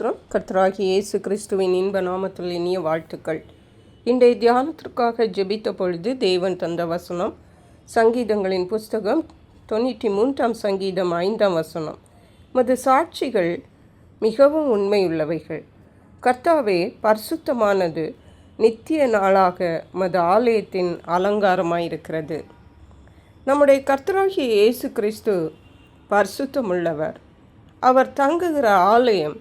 ஸ்தோத்திரம் கர்த்தராகி இயேசு கிறிஸ்துவின் இன்ப நாமத்தில் இனிய வாழ்த்துக்கள். இன்றைய தியானத்திற்காக ஜெபித்த பொழுது தேவன் தந்த வசனம் சங்கீதங்களின் புஸ்தகம் தொண்ணூற்றி மூன்றாம் சங்கீதம் ஐந்தாம் வசனம். மது சாட்சிகள் மிகவும் உண்மையுள்ளவைகள். கர்த்தாவே பரிசுத்தமானது நித்திய நாளாக மது ஆலயத்தின் அலங்காரமாயிருக்கிறது. நம்முடைய கர்த்தராகிய இயேசு கிறிஸ்து பரிசுத்தமுள்ளவர். அவர் தங்குகிற ஆலயம்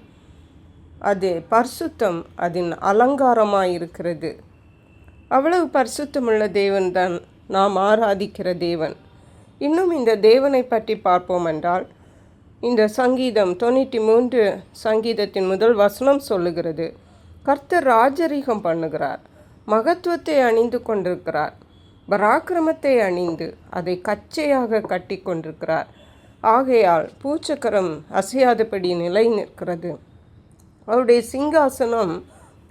அது பரிசுத்தம் அதன் அலங்காரமாக இருக்கிறது அவ்வளவு பரிசுத்தமுள்ள தேவன்தான் நாம் ஆராதிக்கிற தேவன். இன்னும் இந்த தேவனை பற்றி பார்ப்போம் என்றால் இந்த சங்கீதம் தொண்ணூற்றி மூன்று சங்கீதத்தின் முதல் வசனம் சொல்லுகிறது. கர்த்தர் ராஜரீகம் பண்ணுகிறார் மகத்துவத்தை அணிந்து கொண்டிருக்கிறார் பராக்கிரமத்தை அணிந்து அதை கச்சையாக கட்டி கொண்டிருக்கிறார் ஆகையால் பூச்சக்கரம் அசையாதபடி நிலை நிற்கிறது அவருடைய சிங்காசனம்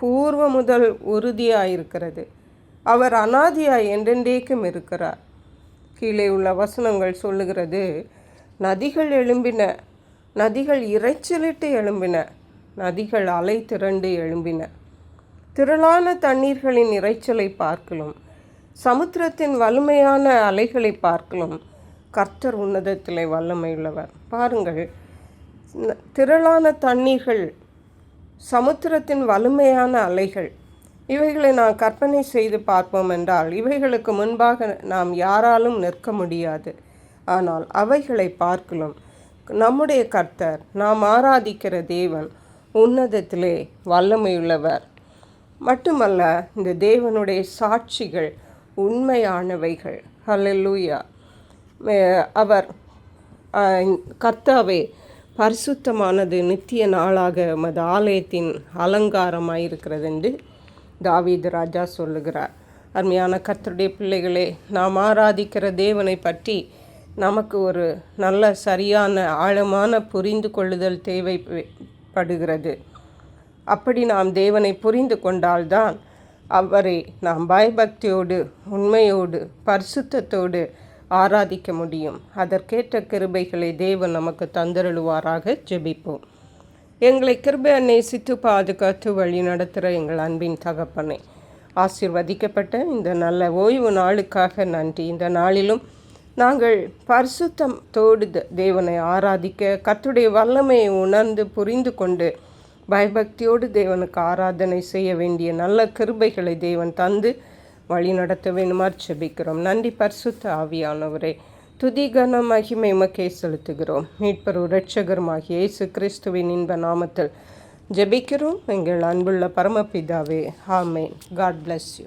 பூர்வ முதல் உறுதியாயிருக்கிறது. அவர் அனாதியாய் என்றென்றேக்கும் இருக்கிறார். கீழே உள்ள வசனங்கள் சொல்லுகிறது நதிகள் எழும்பின நதிகள் இறைச்சலிட்டு எழும்பின நதிகள் அலை திரண்டு எழும்பின. திரளான தண்ணீர்களின் இறைச்சலை பார்க்கலும் சமுத்திரத்தின் வலிமையான அலைகளை பார்க்கலும் கர்த்தர் உன்னதத்திலே வல்லமையுள்ளவர். பாருங்கள் திரளான தண்ணீர்கள் சமுத்திரத்தின் வலிமையான அலைகள். இவைகளை நாம் கற்பனை செய்து பார்ப்போம் என்றால் இவைகளுக்கு முன்பாக நாம் யாராலும் நிற்க முடியாது. ஆனால் அவைகளை பார்க்கலும். நம்முடைய கர்த்தர் நாம் ஆராதிக்கிற தேவன் உன்னதத்திலே வல்லமையுள்ளவர். மட்டுமல்ல இந்த தேவனுடைய சாட்சிகள் உண்மையானவைகள். ஹலெல்லூயா அவர் கர்த்தாவே பரிசுத்தமானது நித்திய நாளாக மது ஆலயத்தின் அலங்காரமாயிருக்கிறது என்று தாவீது ராஜா சொல்லுகிறார். அருமையான கர்த்தருடைய பிள்ளைகளே நாம் ஆராதிக்கிற தேவனை பற்றி நமக்கு ஒரு நல்ல சரியான ஆழமான புரிந்து கொள்ளுதல் தேவைப்படுகிறது. அப்படி நாம் தேவனை புரிந்து கொண்டால்தான் அவரை நாம் பயபக்தியோடு உண்மையோடு பரிசுத்தத்தோடு ஆராதிக்க முடியும். அதற்கேற்ற கிருபைகளை தேவன் நமக்கு தந்தருளுவாராக. ஜெபிப்போம். எங்களை கிருபை நேசித்து பாதுகாத்து வழி நடத்துகிற எங்கள் அன்பின் தகப்பனை ஆசிர்வதிக்கப்பட்ட இந்த நல்ல ஓய்வு நாளுக்காக நன்றி. இந்த நாளிலும் நாங்கள் பரிசுத்தத்தோடு தேவனை ஆராதிக்க கத்துடைய வல்லமையை உணர்ந்து புரிந்து கொண்டு பயபக்தியோடு தேவனுக்கு ஆராதனை செய்ய வேண்டிய நல்ல கிருபைகளை தேவன் தந்து வழி நடத்த வேணுமாறு செபிக்கிறோம். நன்றி பரிசுத்த ஆவியானவரே. துதி கன மகிமை மக்கே செலுத்துகிறோம். மீட்பர் இரட்சகருமாகிய இயேசு கிறிஸ்துவின் இன்ப நாமத்தில் ஜெபிக்கிறோம். எங்கள் அன்புள்ள பரமபிதாவே ஆமேன். God bless you